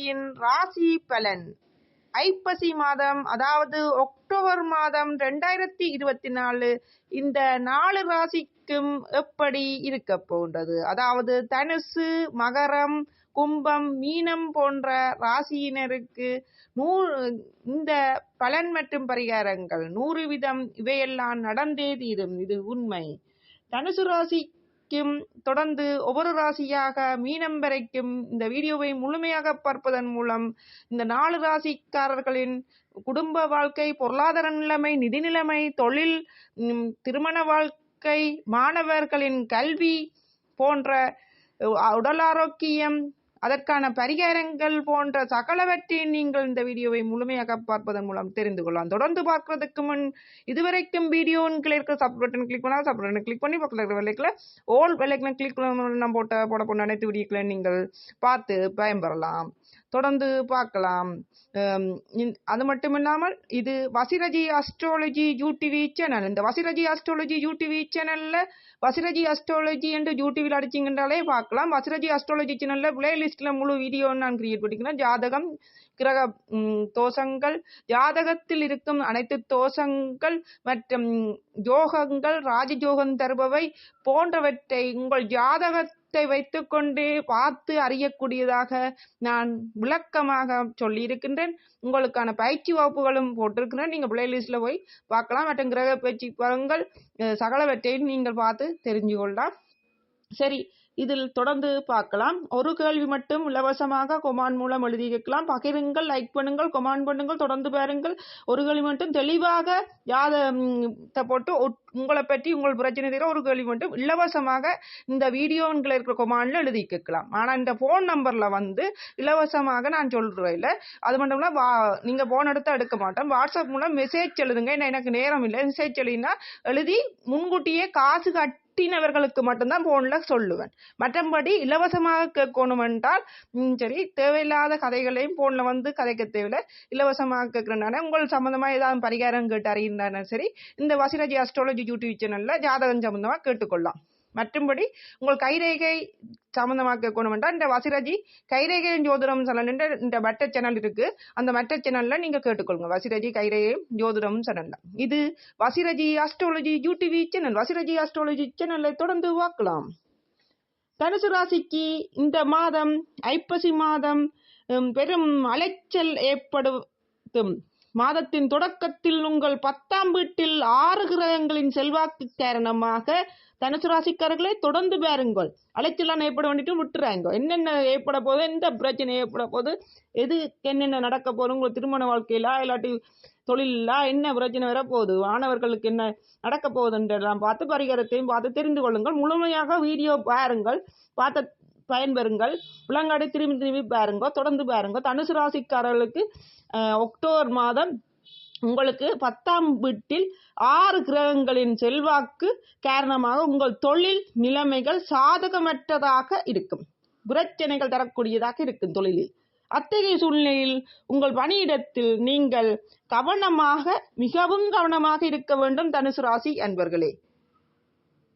ராசியின் ராசி பலன். ஐப்பசி மாதம் அதாவது அக்டோபர் மாதம் ரெண்டாயிரத்தி இருபத்தி நாலு இந்த நாலு ராசிக்கும் எப்படி இருக்க போன்றது அதாவது தனுசு மகரம் கும்பம் மீனம் போன்ற ராசியினருக்கு நூ இந்த பலன் மற்றும் பரிகாரங்கள் நூறு விதம் இவையெல்லாம் நடந்தே தீரும். இது உண்மை. தனுசு ராசி வரைக்கும் தொடர்ந்து ஒவ்வொரு ராசியாக மீனம் வரைக்கும் இந்த வீடியோவை முழுமையாக பார்ப்பதன் மூலம் இந்த நாலு ராசிக்காரர்களின் குடும்ப வாழ்க்கை பொருளாதார நிலைமை நிதி நிலைமை தொழில் திருமண வாழ்க்கை மாணவர்களின் கல்வி போன்ற உடல் ஆரோக்கியம் அதற்கான பரிகாரங்கள் போன்ற சகலவற்றையும் நீங்கள் இந்த வீடியோவை முழுமையாக பார்ப்பதன் மூலம் தெரிந்து கொள்ளலாம். தொடர்ந்து பார்க்கறதுக்கு முன் இதுவரைக்கும் வீடியோன்னு இருக்க. இருக்கிற சப் பட்டன் கிளிக் பண்ணால் சப் பட்டன் கிளிக் பண்ணி பக்கத்தில் இருக்கிற வெள்ளைக்கில் ஓல் வெள்ளைக்கில் கிளிக் பண்ண நான் போட்ட போட போன அனைத்து வீடியோக்களை நீங்கள் பார்த்து பயன்பெறலாம். தொடர்ந்து பார்க்கலாம். ஹம், அது மட்டும் இல்லாமல் இது வசிரஜி அஸ்ட்ராலஜி யூடிவி சேனல் இந்த வசிரஜி அஸ்ட்ராலஜி யூடிவி சேனலில் வசிரஜி அஸ்ட்ராலஜி என்று யூடிவியில் அடிச்சிங்கன்றாலே பார்க்கலாம். வசிரஜி அஸ்ட்ராலஜி சேனலில் பிளேலிஸ்ட்டில் முழு வீடியோ நான் கிரியேட் பண்ணிக்கிறேன். ஜாதகம் கிரக தோஷங்கள் ஜாதகத்தில் இருக்கும் அனைத்து தோஷங்கள் மற்றும் யோகங்கள் ராஜயோகம் தருபவை போன்றவற்றை உங்கள் ஜாதகத்தை வைத்துக்கொண்டே பார்த்து அறியக்கூடியதாக நான் விளக்கமாக சொல்லியிருக்கின்றேன். உங்களுக்கான பயிற்சி வகுப்புகளும் போட்டிருக்கிறேன் நீங்கள் பிளேலிஸ்டில் போய் பார்க்கலாம். மற்றும் கிரக பயிற்சி பலன்கள் சகலவற்றையும் நீங்கள் பார்த்து தெரிஞ்சு கொள்ளலாம். சரி. இதில் தொடர்ந்து பார்க்கலாம். ஒரு கேள்வி மட்டும் இலவசமாக கொமான் மூலம் எழுதி கேட்கலாம். பகிருங்கள் லைக் பண்ணுங்கள் கொமான் பண்ணுங்கள் தொடர்ந்து பாருங்கள். ஒரு கேள்வி மட்டும் தெளிவாக யாத த போட்டு உங்களை பற்றி உங்கள் பிரச்சனை தீர ஒரு கேள்வி மட்டும் இலவசமாக இந்த வீடியோன்களை இருக்கிற கொமான்ல எழுதி கேட்கலாம். ஆனால் இந்த ஃபோன் நம்பரில் வந்து இலவசமாக நான் சொல்கிறேன் இல்லை அது மட்டும் இல்லை வா நீங்கள் ஃபோன் எடுத்து எடுக்க மாட்டோம். வாட்ஸ்அப் மூலம் மெசேஜ் எழுதுங்க. ஏன்னா எனக்கு நேரம் இல்லை. மெசேஜ் எழுதினா எழுதி முன்கூட்டியே காசு கட்டினவர்களுக்கு மட்டும்தான் போன்ல சொல்லுவேன். மற்றபடி இலவசமாக கேட்கணும் என்றால் சரி தேவையில்லாத கதைகளையும் போன்ல வந்து கதைக்க தேவையில்லை. இலவசமாக கேட்கறனால உங்கள் சம்பந்தமா ஏதாவது பரிகாரம் கேட்டு அறிந்தாலும் சரி இந்த வசிரஜி அஸ்ட்ராலஜி யூடியூப் சேனல்ல ஜாதகம் சம்பந்தமா கேட்டுக்கொள்ளலாம். மற்றும்படி உங்கள் கைரேகை சம்பந்தமாக கேட்கணும் என்றால் இந்த வசிரஜி கைரேகை ஜோதிடம் சலன் இந்த மற்ற சேனல் இருக்கு. அந்த மற்ற சேனல்ல நீங்க கேட்டுக்கொள்ளுங்க. வசிரஜி கைரேகை ஜோதிடம் சலன்ல இது வசிரஜி அஸ்ட்ராலஜி யூடிவி சேனல். வசிரஜி அஸ்ட்ராலஜி சேனலை தொடர்ந்து வாக்கலாம் தனுசு ராசிக்கு இந்த மாதம் ஐப்பசி மாதம் பெரும் அலைச்சல் ஏற்படுத்தும். மாதத்தின் தொடக்கத்தில் உங்கள் பத்தாம் வீட்டில் ஆறு கிரகங்களின் செல்வாக்கு காரணமாக தனுசு ராசிக்காரர்களை தொடர்ந்து பாருங்கள். அலைச்சலான ஏற்பட வேண்டிட்டு விட்டுறாங்க. என்னென்ன ஏற்பட போகுது எந்த பிரச்சனை ஏற்பட போகுது எது என்னென்ன நடக்க போகுது உங்கள் திருமண வாழ்க்கையிலா இல்லாட்டி தொழிலா என்ன பிரச்சனை வர போகுது மாணவர்களுக்கு என்ன நடக்க போகுதுன்றெல்லாம் பார்த்து பரிகாரத்தையும் பார்த்து தெரிந்து கொள்ளுங்கள். முழுமையாக வீடியோ பாருங்கள். பார்த்த பயன்பெறுங்கள். விலங்காடு திரும்பி திரும்பி பாருங்க தொடர்ந்து பாருங்க. தனுசு ராசிக்காரர்களுக்கு அக்டோபர் மாதம் உங்களுக்கு பத்தாம் வீட்டில் ஆறு கிரகங்களின் செல்வாக்கு காரணமாக உங்கள் தொழில் நிலைமைகள் சாதகமற்றதாக இருக்கும். பிரச்சனைகள் தரக்கூடியதாக இருக்கும் தொழிலில். அத்தகைய சூழ்நிலையில் உங்கள் பணியிடத்தில் நீங்கள் கவனமாக மிகவும் கவனமாக இருக்க வேண்டும் தனுசு ராசி அன்பர்களே.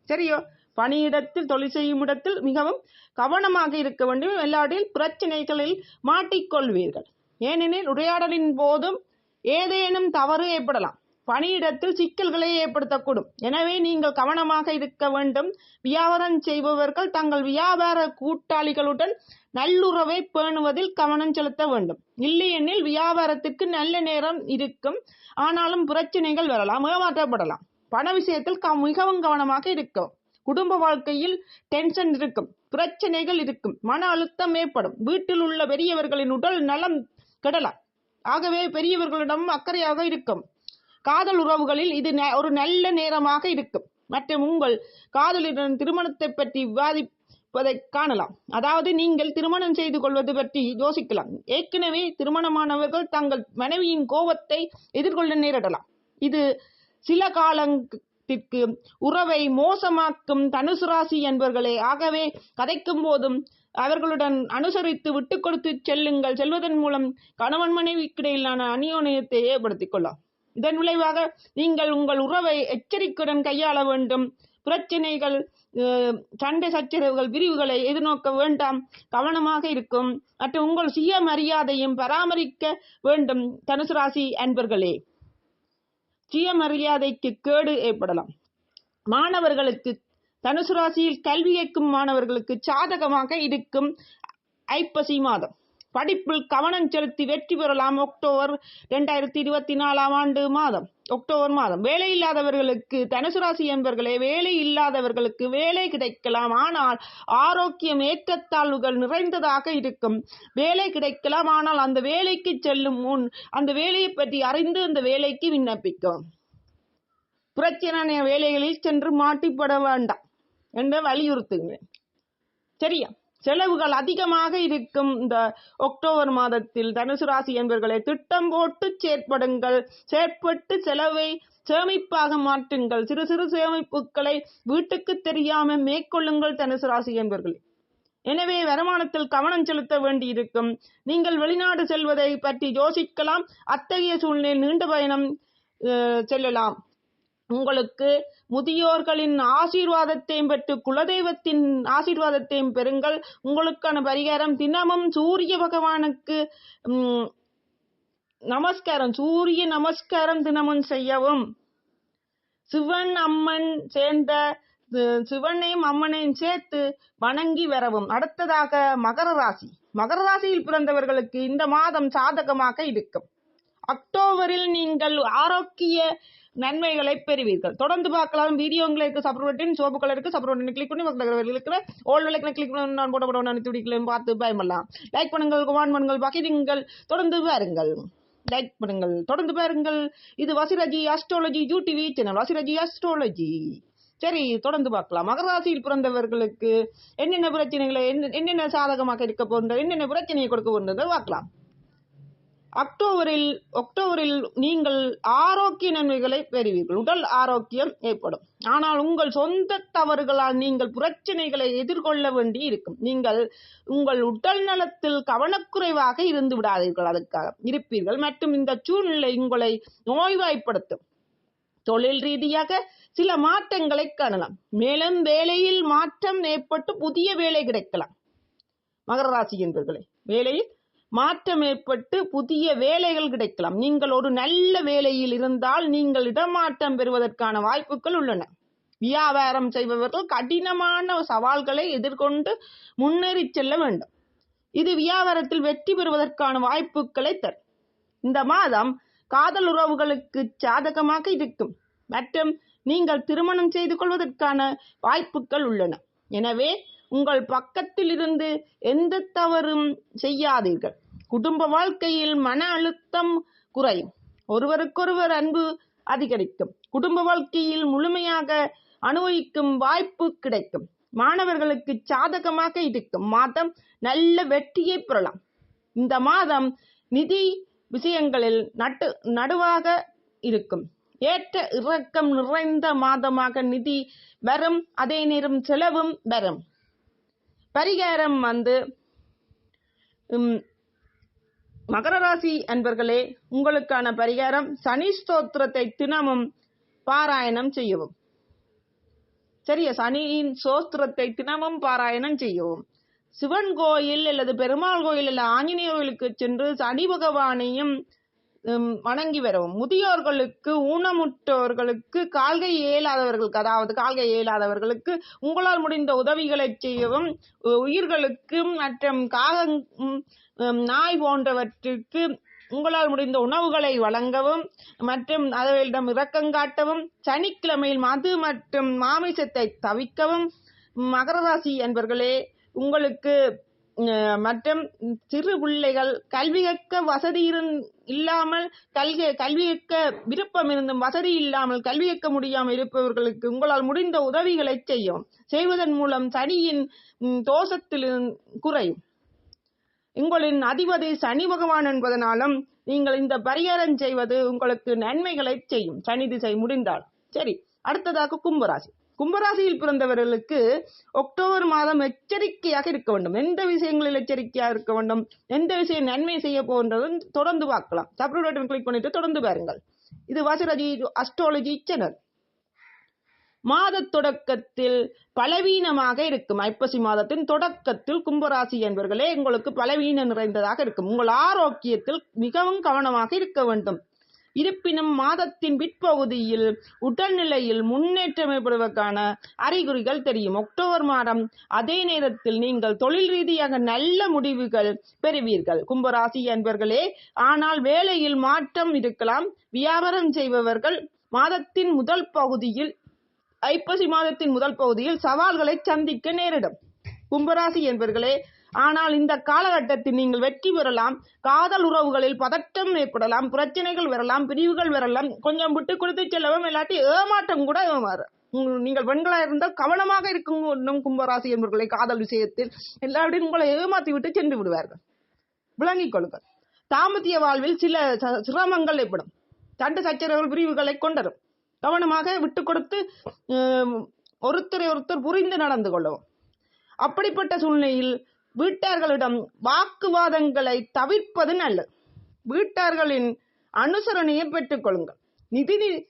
சரியோ? பணியிடத்தில் தொழில் செய்யும் இடத்தில் மிகவும் கவனமாக இருக்க வேண்டும். எல்லாரில் பிரச்சனைகளில் மாட்டிக்கொள்வீர்கள். ஏனெனில் உரையாடலின் போதும் ஏதேனும் தவறு ஏற்படலாம். பணியிடத்தில் சிக்கல்களை ஏற்படுத்தக்கூடும். எனவே நீங்கள் கவனமாக இருக்க வேண்டும். வியாபாரம் செய்பவர்கள் தங்கள் வியாபார கூட்டாளிகளுடன் நல்லுறவை பேணுவதில் கவனம் செலுத்த வேண்டும். இல்லையெனில் வியாபாரத்திற்கு நல்ல நேரம் இருக்கும். ஆனாலும் பிரச்சனைகள் வரலாம் ஏமாற்றப்படலாம். பண விஷயத்தில் மிகவும் கவனமாக இருக்கும் குடும்ப வாழ்க்கையில் டென்ஷன் இருக்கும் பிரச்சனைகள் இருக்கும் மன அழுத்தம் ஏற்படும். வீட்டில் உள்ள பெரியவர்களின் உடல் நலம் கெடலாம். ஆகவே பெரியவர்களிடம் அக்கறையாக இருக்கும். காதல் உறவுகளில் இது ஒரு நல்ல நேரமாக இருக்கும். மற்றும் உங்கள் காதலிடன் திருமணத்தை பற்றி விவாதிப்பதை காணலாம். அதாவது நீங்கள் திருமணம் செய்து கொள்வது பற்றி யோசிக்கலாம். ஏற்கனவே திருமணமானவர்கள் தங்கள் மனைவியின் கோபத்தை எதிர்கொள்ள நேரிடலாம். இது சில திற்கு உறவை மோசமாக்கும் தனுசு ராசி என்பவர்களே ஆகவே கதைக்கும் போதும் அவர்களுடன் அனுசரித்து விட்டு கொடுத்து செல்லுங்கள். செல்வதன் மூலம் கணவன் மனைவிக்கிடையிலான அநியோனியத்தை ஏற்படுத்திக் கொள்ளலாம். இதன் விளைவாக நீங்கள் உங்கள் உறவை எச்சரிக்கையுடன் கையாள வேண்டும். பிரச்சனைகள் சண்டை சச்சரவுகள் பிரிவுகளை எதிர்நோக்க வேண்டாம். கவனமாக இருக்கும். மற்றும் உங்கள் சுய மரியாதையும் பராமரிக்க வேண்டும் தனுசு ராசி அன்பர்களே. சுயமரியாதைக்கு கேடு ஏற்படலாம். மாணவர்களுக்கு தனுசு ராசியில் கல்வி கேட்கும் மாணவர்களுக்கு சாதகமாக இருக்கும் ஐப்பசி மாதம். படிப்பில் கவனம் செலுத்தி வெற்றி பெறலாம் அக்டோபர் இரண்டாயிரத்தி இருபத்தி நாலாம் ஆண்டு மாதம். அக்டோபர் மாதம். வேலை இல்லாதவர்களுக்கு தனுசு ராசி என்பவர்களே வேலை இல்லாதவர்களுக்கு வேலை கிடைக்கலாம். ஆனால் ஆரோக்கியம் ஏற்றத்தாழ்வுகள் நிறைந்ததாக இருக்கும். வேலை கிடைக்கலாம். ஆனால் அந்த வேலைக்கு செல்லும் முன் அந்த வேலையை பற்றி அறிந்து அந்த வேலைக்கு விண்ணப்பிக்கும். பிரச்சனை வேலைகளில் சென்று மாட்டிப்பட வேண்டாம் என்று வலியுறுத்துகிறேன். சரியா? செலவுகள் அதிகமாக இருக்கும். இந்த அக்டோபர் மாதத்தில் தனுசு ராசி என்பவர்களை திட்டம் போட்டு செயற்படுங்கள். செயற்பட்டு செலவை சேமிப்பாக மாற்றுங்கள். சிறு சிறு சேமிப்புகளை வீட்டுக்கு தெரியாம மேற்கொள்ளுங்கள் தனுசு ராசி என்பவர்களே. எனவே வருமானத்தில் கவனம் செலுத்த வேண்டியிருக்கும். நீங்கள் வெளிநாடு செல்வதை பற்றி யோசிக்கலாம். அத்தகைய சூழ்நிலையில் நீண்ட பயணம் அஹ், செல்லலாம். உங்களுக்கு முதியோர்களின் ஆசீர்வாதத்தையும் பெற்று குலதெய்வத்தின் ஆசீர்வாதத்தையும் பெறுங்கள். உங்களுக்கான பரிகாரம் தினமும் சூரிய பகவானுக்கு நமஸ்காரம் சூரிய நமஸ்காரம் தினமும் செய்யவும். சிவன் அம்மன் சேர்ந்த அஹ், சிவனையும் அம்மனையும் சேர்த்து வணங்கி வரவும். அடுத்ததாக மகர ராசி. மகர ராசியில் பிறந்தவர்களுக்கு இந்த மாதம் சாதகமாக இருக்கும். அக்டோபரில் நீங்கள் ஆரோக்கிய நன்மைகளை பெறுவீர்கள். தொடர்ந்து பார்க்கலாம். வீடியோ உங்களுக்கு சப்ரோட்டின் சோப்பு கலருக்கு சப்ரோட்டின் கிளிக் பண்ணி பக்கத்தில் இருக்கிற ஓல் விளக்கின கிளிக் பண்ணி நான் போட போட நான் துடிக்கலையும் பார்த்து பயமல்லாம் லைக் பண்ணுங்கள் கமெண்ட் பண்ணுங்கள் பகிருங்கள். தொடர்ந்து பாருங்கள். லைக் பண்ணுங்கள். தொடர்ந்து பாருங்கள். இது வசிரஜி அஸ்ட்ராலஜி யூடிவி சேனல் வசிரஜி அஸ்ட்ராலஜி சரி தொடர்ந்து பார்க்கலாம். மகர ராசியில் பிறந்தவர்களுக்கு என்னென்ன பிரச்சனைகளை என்ன- என்னென்ன சாதகமாக இருக்க போன்ற என்னென்ன பிரச்சனையை கொடுக்க போன்றதை பார்க்கலாம். அக்டோபரில் அக்டோபரில் நீங்கள் ஆரோக்கிய நன்மைகளை பெறுவீர்கள். உடல் ஆரோக்கியம் ஏற்படும். ஆனால் உங்கள் சொந்த தவறுகளால் நீங்கள் பிரச்சனைகளை எதிர்கொள்ள வேண்டி இருக்கும். நீங்கள் உங்கள் உடல் நலத்தில் கவனக்குறைவாக இருந்து விடாதீர்கள் அதுக்காக. இருப்பீர்கள். மற்றும் இந்த சூழ்நிலை உங்களை நோய்வாய்ப்படுத்தும். தொழில் ரீதியாக சில மாற்றங்களை காணலாம். மேலும் வேலையில் மாற்றம் ஏற்பட்டு புதிய வேலை கிடைக்கலாம். மகர ராசி என்பவர்களே வேலையில் மாற்றம் ஏற்பட்டு புதிய வேலைகள் கிடைக்கலாம். நீங்கள் ஒரு நல்ல வேலையில் இருந்தால் நீங்கள் இடமாற்றம் பெறுவதற்கான வாய்ப்புகள் உள்ளன. வியாபாரம் செய்பவர்கள் கடினமான சவால்களை எதிர்கொண்டு முன்னேறி செல்ல வேண்டும். இது வியாபாரத்தில் வெற்றி பெறுவதற்கான வாய்ப்புகளை தரும். இந்த மாதம் காதல் உறவுகளுக்கு சாதகமாக இருக்கும். மற்றும் நீங்கள் திருமணம் செய்து கொள்வதற்கான வாய்ப்புகள் உள்ளன. எனவே உங்கள் பக்கத்தில் இருந்து எந்த தவறும் செய்யாதீர்கள். குடும்ப வாழ்க்கையில் மன அழுத்தம் குறையும். ஒருவருக்கொருவர் அன்பு அதிகரிக்கும். குடும்ப வாழ்க்கையில் முழுமையாக அனுபவிக்கும் வாய்ப்பு கிடைக்கும். மாணவர்களுக்கு சாதகமாக இருக்கும். மாதம் நல்ல வெற்றியை பெறலாம். இந்த மாதம் நிதி விஷயங்களில் நட்டு நடுவாக இருக்கும். ஏற்ற இறக்கம் நிறைந்த மாதமாக நிதி வரும். அதே நேரம் செலவும் வரும். பரிகாரம் வந்து மகர ராசி அன்பர்களே உங்களுக்கான பரிகாரம் சனி ஸ்தோத்திரத்தை தினமும் பாராயணம் செய்யவும். சரியா? சனியின் சோஸ்திரத்தை தினமும் பாராயணம் செய்யவும். சிவன் கோயில் அல்லது பெருமாள் கோயில் அல்ல ஆஞ்சநேய கோயிலுக்கு சென்று சனி பகவானையும் வணங்கி வரவும். முதியோர்களுக்கு ஊனமுற்றோர்களுக்கு கால்கை இயலாதவர்களுக்கு அதாவது கால்கை இயலாதவர்களுக்கு உங்களால் முடிந்த உதவிகளை செய்யவும் உயிர்களுக்கு மற்றும் காகம் நாய் போன்றவற்றிற்கு உங்களால் முடிந்த உணவுகளை வழங்கவும் மற்றும் அவர்களிடம் இரக்கம் காட்டவும் சனிக்கிழமையில் மது மற்றும் மாமிசத்தை தவிக்கவும் மகர ராசி என்பர்களே உங்களுக்கு மற்றும் சிறு பிள்ளைகள் கல்வி கற்க வசதி இருந் இல்லாமல் கல்வி கல்வி கற்க விருப்பம் இருந்தும் வசதி இல்லாமல் கல்வி கற்க முடியாமல் இருப்பவர்களுக்கு உங்களால் முடிந்த உதவிகளை செய்யும். செய்வதன் மூலம் சனியின் ம், தோஷத்தில் குறையும். உங்களின் அதிபதி சனி பகவான் என்பதனாலும் நீங்கள் இந்த பரிகாரம் செய்வது உங்களுக்கு நன்மைகளை செய்யும். சனி திசை முடிந்தால். சரி அடுத்ததாக கும்பராசி. கும்பராசியில் பிறந்தவர்களுக்கு அக்டோபர் மாதம் எச்சரிக்கையாக இருக்க வேண்டும். எந்த விஷயங்களில் எச்சரிக்கையாக இருக்க வேண்டும்? எந்த விஷயம் நன்மை செய்ய போகின்றது தொடர்ந்து பார்க்கலாம். சப்ரேட் கிளிக் பண்ணிட்டு தொடர்ந்து பாருங்கள். இது வாசராஜி அஸ்ட்ராலஜி சேனல் மாத தொடக்கத்தில் பலவீனமாக இருக்கும். ஐப்பசி மாதத்தின் தொடக்கத்தில் கும்பராசி என்பவர்களே உங்களுக்கு பலவீனம் நிறைந்ததாக இருக்கும். உங்கள் ஆரோக்கியத்தில் மிகவும் கவனமாக இருக்க வேண்டும். இருப்பினும் மாதத்தின் பிற்பகுதியில் உடல்நிலையில் முன்னேற்றம் ஏற்படுவதற்கான அறிகுறிகள் தெரியும். அக்டோபர் மாதம் அதே நேரத்தில் நீங்கள் தொழில் ரீதியாக நல்ல முடிவுகள் பெறுவீர்கள். கும்பராசி என்பவர்களே ஆனால் வேலையில் மாற்றம் இருக்கலாம். வியாபாரம் செய்பவர்கள் மாதத்தின் முதல் பகுதியில் ஐப்பசி மாதத்தின் முதல் பகுதியில் சவால்களை சந்திக்க நேரிடும். கும்பராசி என்பவர்களே ஆனால் இந்த காலகட்டத்தில் நீங்கள் வெற்றி பெறலாம் காதல் உறவுகளில் பதட்டம் ஏற்படலாம் பிரச்சனைகள் வரலாம் பிரிவுகள் வரலாம். கொஞ்சம் விட்டு கொடுத்து செல்லவும் இல்லாட்டி ஏமாற்றம் கூட வரும் நீங்கள் பெண்களா இருந்தால் கவனமாக இருக்கும் கும்பராசி என்பவர்களை காதல் விஷயத்தில் எல்லாருடையும் உங்களை ஏமாத்தி விட்டு சென்று விடுவார்கள். விளங்கிக் கொள்ளுங்கள். தாமதிய வாழ்வில் சில ச- சிரமங்கள் ஏற்படும். சண்டை சச்சரவுகள் பிரிவுகளை கொண்டரும். கவனமாக விட்டு கொடுத்து ஒருத்தரை ஒருத்தர் புரிந்து நடந்து கொள்ளவும். அப்படிப்பட்ட சூழ்நிலையில் வீட்டார்களிடம் வாக்குவாதங்களை தவிர்ப்பது நல்லது. வீட்டார்களின் அனுசரணையை பெற்றுக்கொள்ளுங்கள் நிதி நி-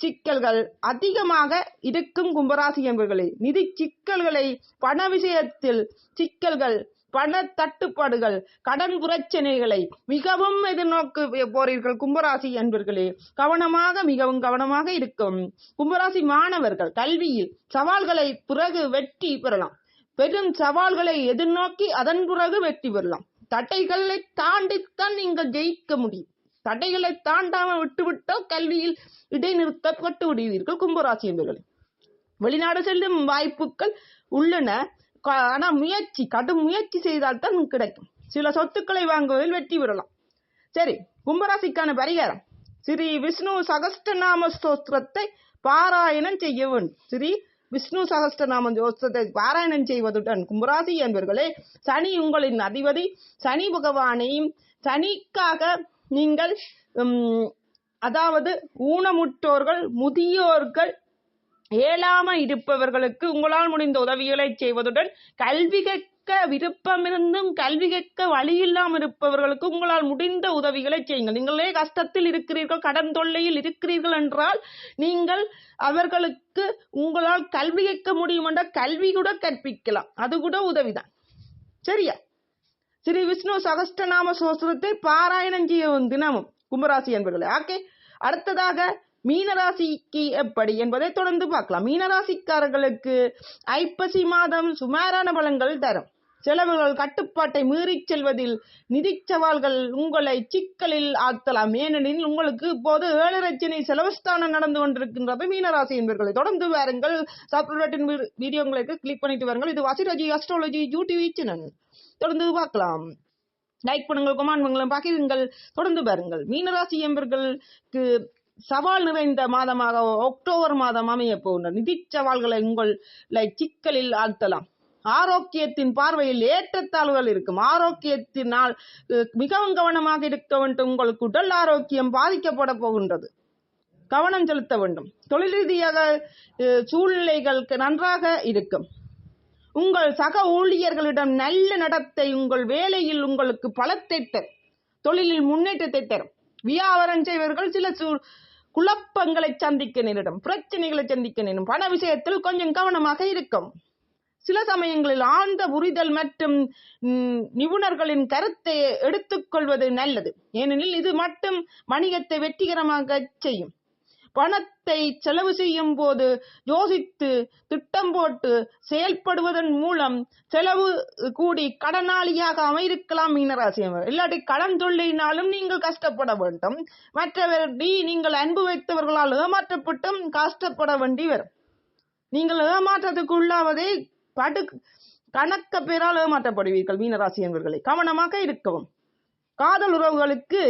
சிக்கல்கள் அதிகமாக இருக்கும் கும்பராசி என்பவர்களே நிதி சிக்கல்களை பண விஷயத்தில் சிக்கல்கள் பண தட்டுப்பாடுகள் கடன் பிரச்சனைகளை மிகவும் எதிர்நோக்கு போறீர்கள் கும்பராசி என்பர்களே கவனமாக மிகவும் கவனமாக இருக்கும் கும்பராசி மாணவர்கள் கல்வியில் சவால்களை பிறகு வெற்றி பெறலாம். பெரும் சவால்களை எதிர்நோக்கி அதன் பிறகு வெற்றி பெறலாம். தடைகளை தாண்டித்தான் நீங்கள் ஜெயிக்க முடியும். தடைகளை தாண்டாம விட்டுவிட்டால் கல்வியில் இடைநிறுத்தப்பட்டு விடுவீர்கள் கும்பராசி என்பவர்கள். வெளிநாடு செல்லும் வாய்ப்புகள் உள்ளன. ஆனா முயற்சி கடும் முயற்சி செய்தால்தான் கிடைக்கும். சில சொத்துக்களை வாங்குவதில் வெற்றி பெறலாம். சரி கும்பராசிக்கான பரிகாரம். ஸ்ரீ விஷ்ணு சகஸ்டநாம ஸ்தோத்திரத்தை பாராயணம் செய்ய வேண்டும். ஸ்ரீ விஷ்ணு சகஸ்டநாம ஜோசத்தை பாராயணம் செய்வதுடன் கும்பராசி என்பவர்களே சனி உங்களின் அதிபதி சனி பகவானையும் சனிக்காக நீங்கள் உம், அதாவது ஊனமுற்றோர்கள் முதியோர்கள் ஏழாம இருப்பவர்களுக்கு உங்களால் முடிந்த உதவிகளை செய்வதுடன் கல்வி கற்க விருப்பமிருந்தும் கல்வி கேட்க வழியில்லாமல் இருப்பவர்களுக்கு உங்களால் முடிந்த உதவிகளை செய்யுங்கள். நீங்களே கஷ்டத்தில் இருக்கிறீர்கள் கடன் தொல்லையில் இருக்கிறீர்கள் என்றால் நீங்கள் அவர்களுக்கு உங்களால் கல்வி கேட்க முடியும் என்றால் கல்வி கூட கற்பிக்கலாம். அது கூட உதவிதான். சரியா? ஸ்ரீ விஷ்ணு சகஸ்டநாம சோஸ்திரத்தை பாராயணம் செய்யும் தினமும் கும்பராசி என்பர்களே ஓகே. அடுத்ததாக மீனராசிக்கு எப்படி என்பதை தொடர்ந்து பார்க்கலாம். மீனராசிக்காரர்களுக்கு ஐப்பசி மாதம் சுமாரான பலன்கள் தரும். செலவுகள் கட்டுப்பாட்டை மீறிச் செல்வதில் நிதி சவால்கள் உங்களை சிக்கலில் ஆழ்த்தலாம் ஏனெனில் உங்களுக்கு இப்போது ஏழரச்சனை செலவுஸ்தானம் நடந்து கொண்டிருக்கின்றது. மீனராசி என்பர்களை தொடர்ந்து வாருங்கள். சப்ரேட்டின் வீடியோங்களுக்கு கிளிக் பண்ணிட்டு வாருங்கள். இது வாசிராஜி அஸ்ட்ராலஜி யூடிவி சேனல் தொடர்ந்து பார்க்கலாம். லைக் பண்ணுங்கள் கமெண்ட் பண்ணுங்கள் பகிருங்கள். தொடர்ந்து பாருங்கள் மீனராசி என்பர்களுக்கு சவால் நிறைந்த மாதமாக அக்டோபர் மாதம் அமைய போகின்ற நிதி சவால்களை உங்களை சிக்கலில் ஆழ்த்தலாம். ஆரோக்கியத்தின் பார்வையில் ஏற்றத்தாழ்வுகள் இருக்கும். ஆரோக்கியத்தினால் மிகவும் கவனமாக இருக்க வேண்டும். உங்களுக்கு உடல் ஆரோக்கியம் பாதிக்கப்பட போகின்றது. கவனம் செலுத்த வேண்டும். தொழில் ரீதியாக சூழ்நிலைகளுக்கு சூழ்நிலைகள் நன்றாக இருக்கும். உங்கள் சக ஊழியர்களிடம் நல்ல நடத்தை உங்கள் வேலையில் உங்களுக்கு பலத்தை தரும். தொழிலில் முன்னேற்றத்தை தரும். வியாபாரம் செய்வர்கள் சில சூ- குழப்பங்களை சந்திக்க நேரிடும். பிரச்சனைகளை சந்திக்க நேரிடும். பண விஷயத்தில் கொஞ்சம் கவனமாக இருக்கும். சில சமயங்களில் ஆழ்ந்த புரிதல் மற்றும் நிபுணர்களின் கருத்தை எடுத்துக்கொள்வது நல்லது. ஏனெனில் இது மட்டும் வணிகத்தை வெற்றிகரமாக செய்யும். பணத்தை செலவு செய்யும் போது யோசித்து திட்டம் போட்டு செயல்படுவதன் மூலம் செலவு கூடி கடனாளியாக அமையிருக்கலாம் மீனராசியம் இல்லாட்டி கடன் தொல்லையினாலும் நீங்கள் கஷ்டப்பட வேண்டும். மற்றவர்களை நீங்கள் அன்பு வைத்தவர்களால் ஏமாற்றப்பட்டும் கஷ்டப்பட வேண்டி வரும். நீங்கள் ஏமாற்றத்துக்கு உள்ளாவதே படு கணக்க பேரால் ஏமாற்றப்படுவீர்கள் மீனராசி என்பவர்களை. கவனமாக இருக்கவும். காதல் உறவுகளுக்கு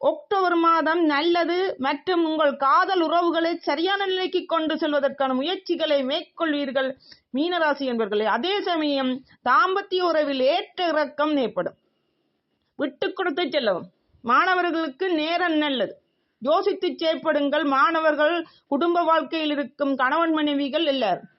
அக்டோபர் மாதம் நல்லது மற்றும் உங்கள் காதல் உறவுகளை சரியான நிலைக்கு கொண்டு செல்வதற்கான முயற்சிகளை மேற்கொள்வீர்கள் மீனராசி என்பவர்களே. அதே சமயம் தாம்பத்திய உறவில் ஏற்ற இறக்கம் ஏற்படும். விட்டு கொடுத்து செல்லவும். மாணவர்களுக்கு நேரம் நல்லது. யோசித்து செயற்படுங்கள். மாணவர்கள் குடும்ப வாழ்க்கையில் இருக்கும் கணவன் மனைவிகள் எல்லாரும்.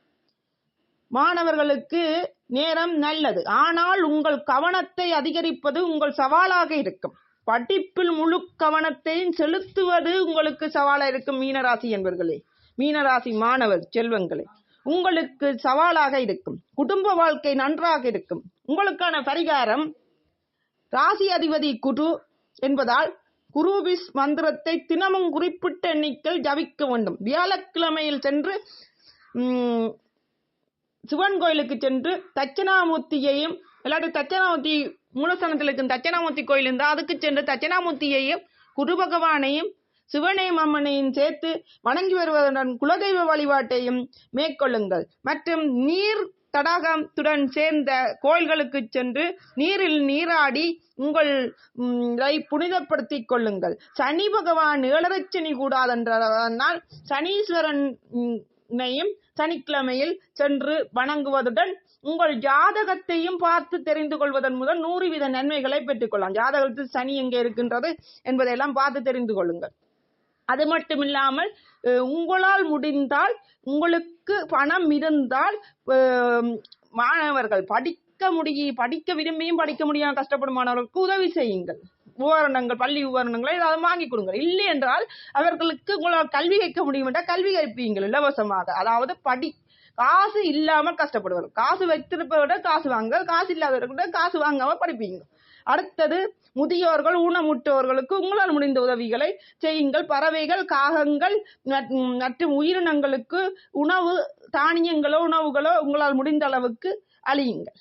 மாணவர்களுக்கு நேரம் நல்லது. ஆனால் உங்கள் கவனத்தை அதிகரிப்பது உங்கள் சவாலாக இருக்கும். படிப்பில் முழு கவனத்தையும் செலுத்துவது உங்களுக்கு சவாலாக இருக்கும் மீனராசி என்பர்களே. மீனராசி மாணவர் செல்வங்களே. உங்களுக்கு சவாலாக இருக்கும். குடும்ப வாழ்க்கை நன்றாக இருக்கும். உங்களுக்கான பரிகாரம் ராசி அதிபதி குரு என்பதால் குருபிஸ் மந்திரத்தை தினமும் குறிப்பிட்ட எண்ணிக்கையில் ஜபிக்க வேண்டும். வியாழக்கிழமையில் சென்று சிவன் கோயிலுக்கு சென்று தட்சிணாமூர்த்தியையும் இல்லாட்டி தட்சிணாமூர்த்தி மூலஸ்தானத்தில் இருக்கும் தட்சிணாமூர்த்தி கோயில் இருந்தால் அதுக்கு சென்று தட்சிணாமூர்த்தியையும் குரு பகவானையும் சிவனையும் அம்மனையும் சேர்த்து வணங்கி வருவதுடன் குலதெய்வ வழிபாட்டையும் மேற்கொள்ளுங்கள். மற்றும் நீர் தடாகத்துடன் சேர்ந்த கோயில்களுக்கு சென்று நீரில் நீராடி உங்கள் இதை புனிதப்படுத்திக் கொள்ளுங்கள். சனி பகவான் ஏழரை சனி கூடாதென்றனால் சனீஸ்வரனையும் சனிக்கிழமையில் சென்று வணங்குவதுடன் உங்கள் ஜாதகத்தையும் பார்த்து தெரிந்து கொள்வதன் மூலம் நூறு வித நன்மைகளை பெற்றுக்கொள்ளலாம். ஜாதகத்தில் சனி எங்கே இருக்கின்றது என்பதையெல்லாம் பார்த்து தெரிந்து கொள்ளுங்கள். அது மட்டும் இல்லாமல் உங்களால் முடிந்தால் உங்களுக்கு பணம் இருந்தால் மாணவர்கள் படி படிக்க முடியும் படிக்க விரும்பியும் படிக்க முடியாம கஷ்டப்படும் மாணவர்களுக்கு உதவி செய்யுங்கள். உபகரணங்கள் பள்ளி உபகரணங்களை ஏதாவது வாங்கி கொடுங்கள். இல்லை என்றால் அவர்களுக்கு உங்களால் கல்வி கற்க முடியும் என்றால் கல்வி கற்பியுங்கள் இலவசமாக. அதாவது படி காசு இல்லாமல் கஷ்டப்படுவார்கள். காசு வைத்திருப்பவர்கிட்ட விட காசு வாங்க காசு இல்லாதவர்கிட்ட காசு வாங்காம படிப்பீங்க. அடுத்தது முதியோர்கள் ஊனமுற்றோர்களுக்கு உங்களால் முடிந்த உதவிகளை செய்யுங்கள். பறவைகள் காகங்கள் மற்றும் உயிரினங்களுக்கு உணவு தானியங்களோ உணவுகளோ உங்களால் முடிந்த அளவுக்கு அழியுங்கள்